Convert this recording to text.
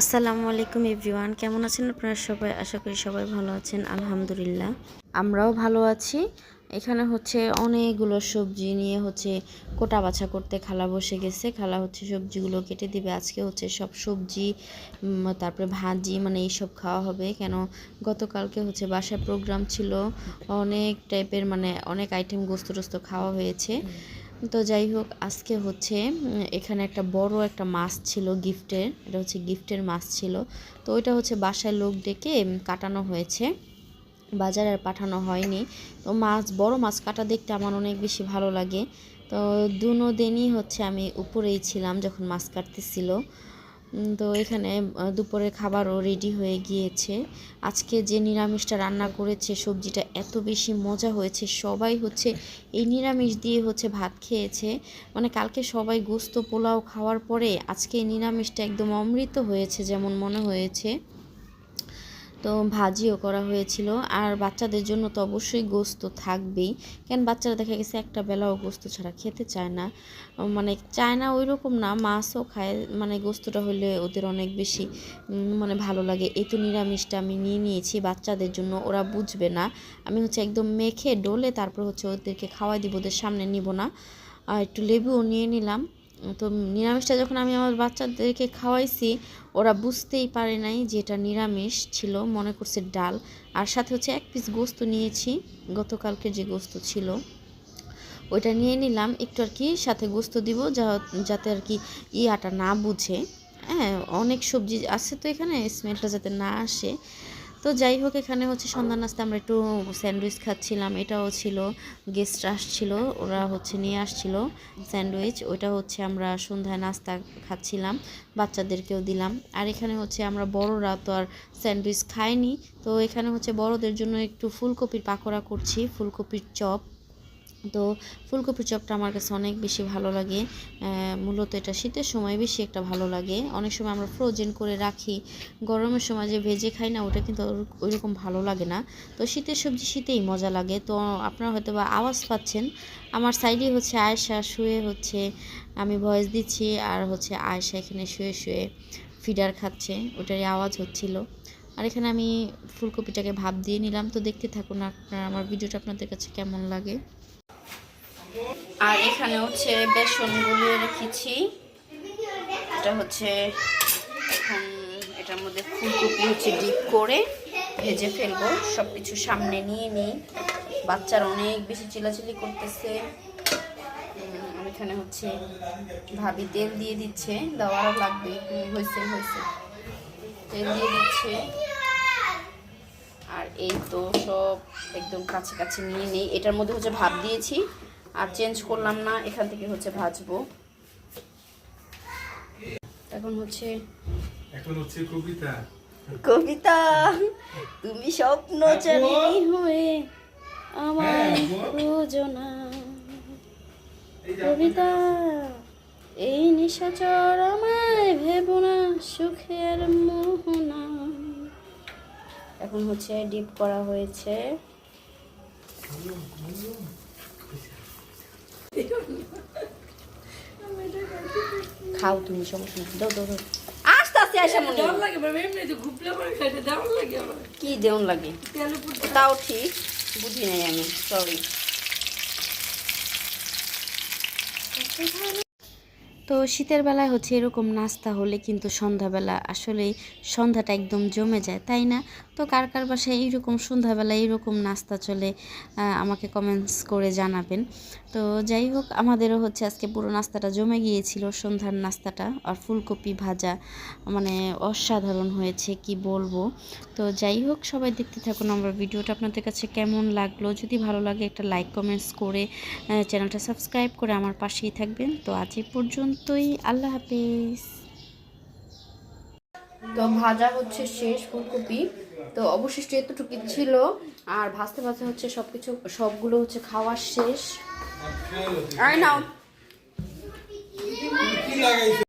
আসসালামু আলাইকুম এভরিওয়ান, কেমন আছেন আপনারা সবাই? আশা করি সবাই ভালো আছেন, আলহামদুলিল্লাহ। আমরাও ভালো আছি। এখানে হচ্ছে অনেকগুলো সবজি নিয়ে হচ্ছে কোটা বাছা করতে খালা বসে গেছে। খালা হচ্ছে সবজিগুলো কেটে দিবে। আজকে হচ্ছে সব সবজি তারপরে ভাজি মানে এইসব খাওয়া হবে। কেন গতকালকে হচ্ছে বাসায় প্রোগ্রাম ছিল। অনেক টাইপের মানে অনেক আইটেম গোস্ত টোস্ত খাওয়া হয়েছে। তো যাই হোক, আজকে হচ্ছে এখানে একটা বড় একটা মাছ ছিল গিফটের, এটা হচ্ছে গিফটের মাছ ছিল। তো ওইটা হচ্ছে বাসায় লোক ডেকে কাটানো হয়েছে। বাজারে আর পাঠানো হয়নি। তো মাছ, বড় মাছ কাটা দেখতে আমার অনেক বেশি ভালো লাগে। তো দুনো দিনই হচ্ছে আমি উপরেই ছিলাম যখন মাছ কাটতেছিল। তো এখানে দুপুরের খাবারও রেডি হয়ে গিয়েছে। আজকে যে নিরামিষটা রান্না করেছে, সবজিটা এত বেশি মজা হয়েছে, সবাই হচ্ছে এই নিরামিষ দিয়ে হচ্ছে ভাত খেয়েছে। মানে কালকে সবাই গোস্ত পোলাও খাওয়ার পরে আজকে এই নিরামিষটা একদম অমৃত হয়েছে যেমন মনে হয়েছে। তো ভাজিও করা হয়েছিল। আর বাচ্চাদের জন্য তো অবশ্যই গোস্ত থাকবেই। কেন বাচ্চারা দেখা গেছে একটা বেলাও গোস্ত ছাড়া খেতে চায় না। মানে চায় না ওই রকম না, মাছও খায়। মানে গোস্তটা হলে ওদের অনেক বেশি মানে ভালো লাগে। এই তো নিরামিষটা আমি নিয়ে নিয়েছি, বাচ্চাদের জন্য ওরা বুঝবে না। আমি হচ্ছে একদম মেখে, ডলে তারপর হচ্ছে ওদেরকে খাওয়াই দিব, ওদের সামনে নিব না। আর একটু লেবুও নিয়ে নিলাম। তো নিরামিষটা যখন আমি আমার বাচ্চাদেরকে খাওয়াইছি, ওরা বুঝতেই পারে নাই যে এটা নিরামিষ ছিল, মনে করছে ডাল। আর সাথে হচ্ছে এক পিস গোস্ত নিয়েছি, গতকালকে যে গোস্ত ছিল। ওইটা নিয়ে নিলাম, একটু আর কি সাথে গোস্ত দিব যাতে আর কি ইয়াটা না বুঝে। হ্যাঁ অনেক সবজি আছে তো এখানে, স্মেলটা যাতে না আসে। তো যাই হোক, এখানে হচ্ছে সন্ধ্যা নাস্তা আমরা একটু স্যান্ডউইচ খাচ্ছিলাম। এটাও ছিল গেস্ট আসছিল, ওরা হচ্ছে নিয়ে আসছিল স্যান্ডউইচ। ওইটা হচ্ছে আমরা সন্ধ্যায় নাস্তা খাচ্ছিলাম, বাচ্চাদেরকেও দিলাম। আর এখানে হচ্ছে আমরা বড়রা তো আর স্যান্ডউইচ খাইনি। তো এখানে হচ্ছে বড়দের জন্য একটু ফুলকপির পাকোড়া করছি, ফুলকপির চপ। তো ফুলকপির চপটা আমার কাছে অনেক বেশি ভালো লাগে। মূলত এটা শীতের সময় বেশি একটা ভালো লাগে। অনেক সময় আমরা ফ্রোজেন করে রাখি। গরমের সময় যে ভেজে খাই না, ওটা কিন্তু ওইরকম ভালো লাগে না। তো শীতের সবজি শীতেই মজা লাগে। তো আপনারা হয়তো বা আওয়াজ পাচ্ছেন। আমার সাইডে হচ্ছে আয়সা শুয়ে হচ্ছে। আমি ভয়েস দিচ্ছি আর হচ্ছে আয়সা এখানে শুয়ে শুয়ে ফিডার খাচ্ছে। ওটারই আওয়াজ হচ্ছিল। আর এখানে আমি ফুলকপিটাকে ভাপ দিয়ে নিলাম। তো দেখতে থাকুন আপনারা আমার ভিডিওটা, আপনাদের কাছে কেমন লাগে। আর এখানে হচ্ছে বেসন গুলিয়ে রেখেছি। এটা হচ্ছে এখন এটার মধ্যে ফুলকপি হচ্ছে ডিপ করে ভেজে ফেলব। সব কিছু সামনে নিয়ে নিই। বাচ্চারা অনেক বেশি চিলাচিলি করতেছে। এখানে হচ্ছে ভাবি তেল দিয়ে দিচ্ছে। দেওয়ারও লাগবে। হয়েছে হয়েছে। তেল দিয়ে দিচ্ছে। আর এই তো সব একদম কাছে কাছে নিয়ে নেই। এটার মধ্যে হচ্ছে ভাব দিয়েছি। আর চেঞ্জ করলাম না এখান থেকে হচ্ছে ভাজবো। এখন হচ্ছে এখন হচ্ছে কবিতা। কবিতা তুমি স্বপ্ন জানি হয়ে আমার রোজনা এই যে কবিতা এই নিশাচর আমায় ভেব না সুখের মোহনা এখন হচ্ছে ডিপ করা হয়েছে। খাও তুমি সমস্যা নেই। দাও দাও আস্তে আস্তে আসে মনে দাম লাগে এমনি তো ঘুপলে পরে খাইতে দাম লাগে আমার কি দেউন লাগে? তাও ঠিক বুঝি নাই আমি সরি তো শীতের বেলায় হচ্ছে এরকম নাস্তা হলে কিন্তু সন্ধ্যাবেলা আসলেই সন্ধ্যাটা একদম জমে যায়, তাই না? তো কার কার বাসায় এইরকম সন্ধ্যাবেলা এইরকম নাস্তা চলে আমাকে কমেন্টস করে জানাবেন। তো যাই হোক, আমাদেরও হচ্ছে আজকে পুরো নাস্তাটা জমে গিয়েছিল, সন্ধ্যার নাস্তাটা। আর ফুলকপি ভাজা মানে অসাধারণ হয়েছে, কি বলব? তো যাই হোক, সবাই দেখতে থাকুন আমার ভিডিওটা, আপনাদের কাছে কেমন লাগল? যদি ভালো লাগে একটা লাইক কমেন্টস করে চ্যানেলটা সাবস্ক্রাইব করে আমার পাশেই থাকবেন। তো আজ এই পর্যন্তই আল্লাহ হাফিজ। তো ভাজা হচ্ছে শেষ ফুলকপি। তো অবশিষ্ট এতটুকু ছিল আর ভাজতে ভাজতে হচ্ছে সবকিছু সবগুলো হচ্ছে খাওয়া শেষ। আয় নাও। কি লাগাইছে?